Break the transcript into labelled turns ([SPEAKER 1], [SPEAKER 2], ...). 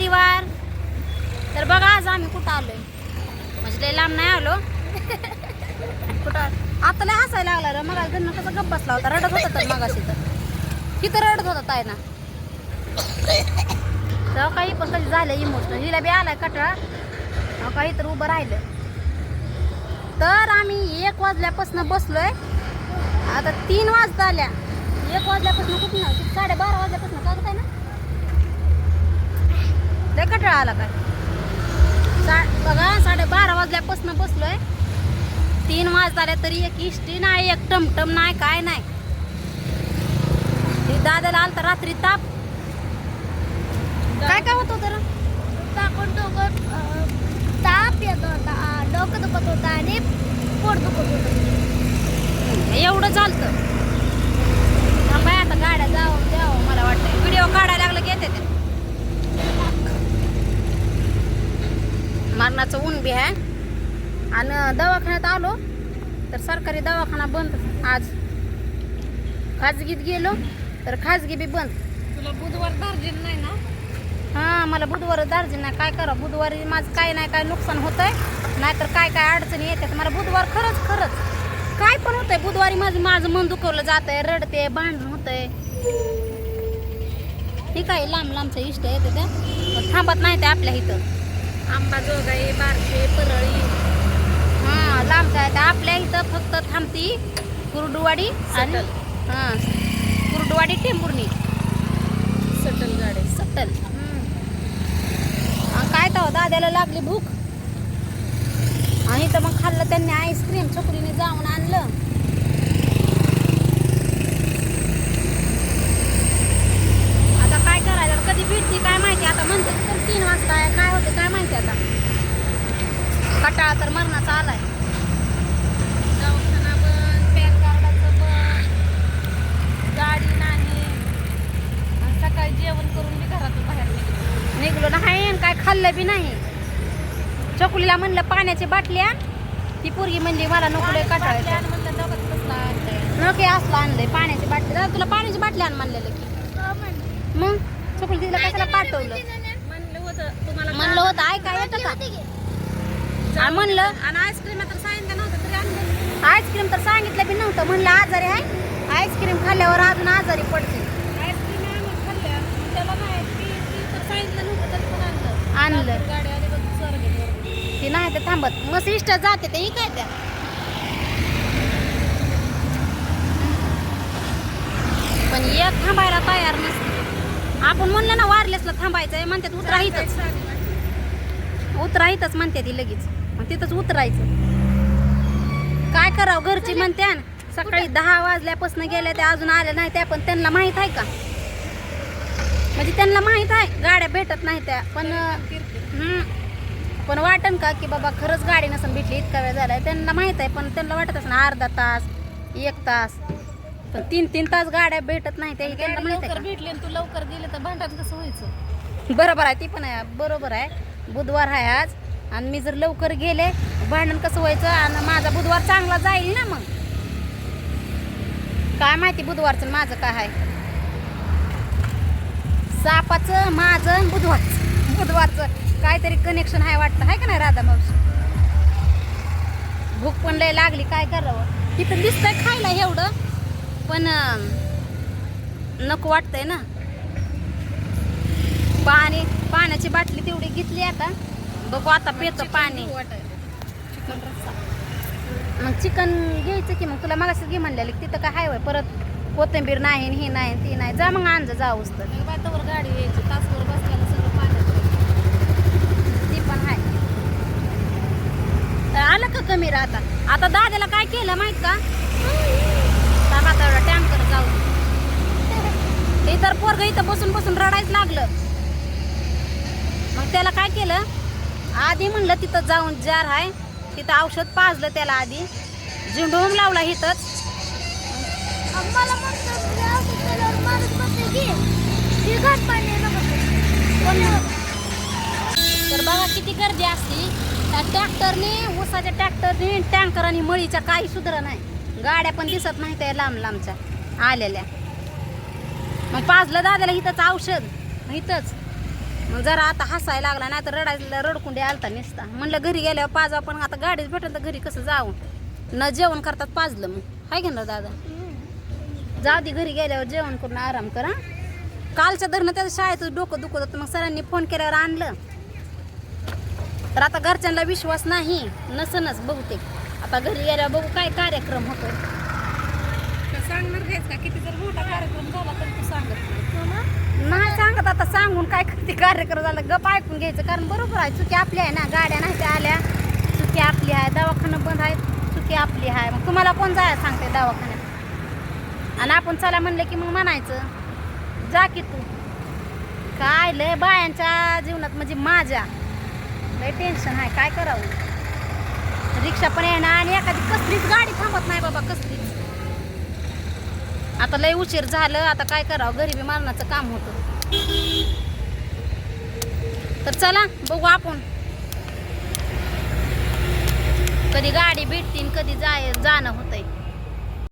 [SPEAKER 1] परिवार. तर बघा आज आम्ही कुठं आलोय? म्हणजे लय लांब नाही आलो. कुठं? आता लय हसायला लागला रे. मग घरनं कसा गप्प बसला होता. रडत होता तर मगाशी तर. तिथं रडत होता ताय ना. तेव्हा काही पण कधी झालं इमोशनल हिला बी आलाय कटाळा. तेव्हा काही तर उभं राहिलं. तर आम्ही एक वाजल्यापासून बसलोय. आता तीन वाजता आल्या एक वाजल्यापासून कुठं? ना साडेबारा वाजल्यापासून काय ना? लय कटाळा आला काय? सा बघा साडेबारा वाजल्यापासून बसलोय. तीन वाजता आल्या तरी एक इष्टी नाही एक टमटम नाही काय नाही. दादाला आलता रात्री ताप. काय काय होत होतं
[SPEAKER 2] टाकून डोकं ताप येत होता. डोकं दुखत होतं आणि पोट दुखत होतं.
[SPEAKER 1] एवढं चालतं थांबाय आता गाड्या जावं द्यावं मला वाटतं व्हिडिओ काढायला लागलं की येते ते मरणाचं ऊन बी आहे. आणि दवाखान्यात आलो तर सरकारी दवाखाना बंद आज. खाजगीत गेलो तर खाजगी बी बंद.
[SPEAKER 2] तुला बुधवार दार्जिन नाही ना?
[SPEAKER 1] हां मला बुधवार दार्जिन नाही. काय करा बुधवारी माझं काय नाही काय नुकसान होतंय? नाहीतर काय काय अडचणी येतात? मला बुधवार खरंच खरंच. काय पण होतंय. बुधवारी माझं माझं मन दुखवलं जातंय रडते भांडण होतंय. हे काय लांब लांबचं इष्ट येते पण थांबत नाही ते आपल्या इथं.
[SPEAKER 2] अंबाजोगाई बारशे परळी.
[SPEAKER 1] हां लांबचं आहे. आपल्या इथं फक्त थांबती कुर्डुवाडी आणि
[SPEAKER 2] सटल.
[SPEAKER 1] हां कुर्डुवाडी टेंभुर्णी.
[SPEAKER 2] सटल गाडी.
[SPEAKER 1] सत्तल काय तर दाद्याला लागली भूक? आणि तर मग खाल्लं त्यांनी आईस्क्रीम छोकरीने जाऊन आणलं आता काय करायचं कधी भेटते काय माहिती आता म्हणते तर तीन वाजता आहे काय होते काय माहिती आता कटाळा तर मरणाचा आलाय
[SPEAKER 2] दवाखाना बंद पॅन कार्डाचं बंद गाडी नाही आणि सकाळी जेवण करून मी घरातून बाहेर निघलो
[SPEAKER 1] निघलो नाही आणि काय खाल्लं बी नाही चकुलीला म्हणलं पाण्याची बाटली आण. ती पोरगी म्हणली मला नको लय. नको असलं आणलंय पाण्याची बाटली. दादा तुला पाण्याची बाटली आण म्हणलेलं की. मग चकुली तिला कशाला पाठवलं?
[SPEAKER 2] म्हणलं होतं तुम्हाला
[SPEAKER 1] म्हणलं होतं ऐका येतं का? आणि म्हणलं
[SPEAKER 2] आणि आईस्क्रीम तर सांगितलं नव्हतं तरी आणलं.
[SPEAKER 1] आईस्क्रीम तर सांगितलं बी नव्हतं म्हणलं आजारी आहे. आईस्क्रीम खाल्ल्यावर अजून आजारी पडते
[SPEAKER 2] आईस्क्रीम आणून खाल्ल्या त्याला नाही ती ती तर सांगितलं नव्हतं तरी पण आणलं
[SPEAKER 1] आणलं.
[SPEAKER 2] नंतर गाडी आली बघ सर गेली
[SPEAKER 1] ती नाही ते थांबत. मग इष्ट जाते ते काय त्या पण एक थांबायला तयार नसते. आपण म्हणलं ना वारलेसला थांबायचंय म्हणतात उतरा इथंच उतरा इथंच म्हणते ती लगेच. मग तिथंच उतरायचं. काय करावं? घरची म्हणते सकाळी दहा वाजल्यापासून गेल्या त्या अजून आल्या नाही त्या पण त्यांना माहीत आहे का? म्हणजे त्यांना माहीत आहे गाड्या भेटत नाही त्या पण. पण वाटन का की बाबा खरंच गाडी नसून भेटली इतका वेळ झालाय. त्यांना माहीत आहे पण त्यांना वाटत असं अर्धा तास एक तास. पण तीन तीन तास गाड्या भेटत नाही ते त्यांना माहीत
[SPEAKER 2] लवकर
[SPEAKER 1] आहे
[SPEAKER 2] भेटली आणि तू लवकर गेले तर भांडण कसं व्हायचं?
[SPEAKER 1] बरोबर आहे ती पण आहे बरोबर आहे. बुधवार आहे आज आणि मी जर लवकर गेले भांडण कसं व्हायचं आणि माझा बुधवार चांगला जाईल ना मग? काय माहिती बुधवारचं आणि माझं काय आहे? सापाचं माझं आणि बुधवारचं. बुधवारचं. काहीतरी कनेक्शन आहे वाटतं आहे का नाही राधा मावशी? भूक पण लय लागली काय करावं? तिथं दिसतंय खायला एवढं पण नको वाटतंय ना. पाणी पाण्याची बाटली तेवढी घेतली आता. बघू आता पितो पाणी. मग चिकन घ्यायचं की मग तुला मगाशीच घे म्हणलेलं की तिथं काय हाय होय परत कोथिंबीर नाही हे नाही ती नाही. जा मग आणजा जाऊस तर.
[SPEAKER 2] गाडी यायची तासभर बसल्याला सगळं पाण्यात
[SPEAKER 1] ती पण आहे तर आलं का कमी आता. आता दादाला काय केलं माहीत का? टँकर जाऊ ते तर पोरग इथं बसून बसून रडायच लागलं. मग त्याला काय केलं? आधी म्हणलं तिथं जाऊन जार आहे तिथं औषध पाजलं त्याला आधी. झिंडूम लावला इथंच. तर बघा किती गर्दी असती ट्रॅक्टरने ऊसाच्या ट्रॅक्टरने टँकर आणि मळीच्या काही सुधारा नाही. गाड्या पण दिसत नाही त्या लांब लांबच्या आलेल्या. मग पाजलं दादाला इथंच औषध इथंच. मग जरा आता हसायला लागला नाही तर रडायला रडकुंडे आलता निसता. म्हणलं घरी गेल्यावर पाजा पण आता गाडीच भेटल तर घरी कसं जाऊ? न जेवण करतात पाजलं मग. हाय घेणार दादा? जाऊ दे घरी गेल्यावर जेवण करून आराम करा कालच्या धरणं त्याचं शाळेत डोकं दुखत होतं मग सरांनी फोन केल्यावर आणलं. तर आता घरच्यांना विश्वास नाही. नसनच बहुतेक. आता घरी गेल्यावर बघू काय कार्यक्रम होतो
[SPEAKER 2] तर सांगणार घ्यायच का? किती जर मोठा कार्यक्रम झाला तर तू सांगत
[SPEAKER 1] नाही. सांगत आता. सांगून काय करते कार्यक्रम झाला? गप ऐकून घ्यायचं. कारण बरोबर आहे चुकी आपली आहे ना. गाड्या नाही त्या आल्या. चुकी आपली आहे. दवाखाना बंद आहे चुकी आपली आहे. मग तुम्हाला कोण जाय सांगते दवाखान्यात? आणि आपण चला म्हणलं की मग म्हणायचं. जा की तू. काय लय बायांच्या जीवनात म्हणजे माझ्या. लय टेन्शन आहे. काय करावं? रिक्षा पण येणार आणि एखादी कसलीच गाडी थांबत नाही बाबा कसलीच. आता लय उशीर झालं आता काय करावं? गरिबी मारण्याचं काम होतं. तर चला बघू आपण. कधी गाडी भेटतीन कधी जाय जाणं होतंय.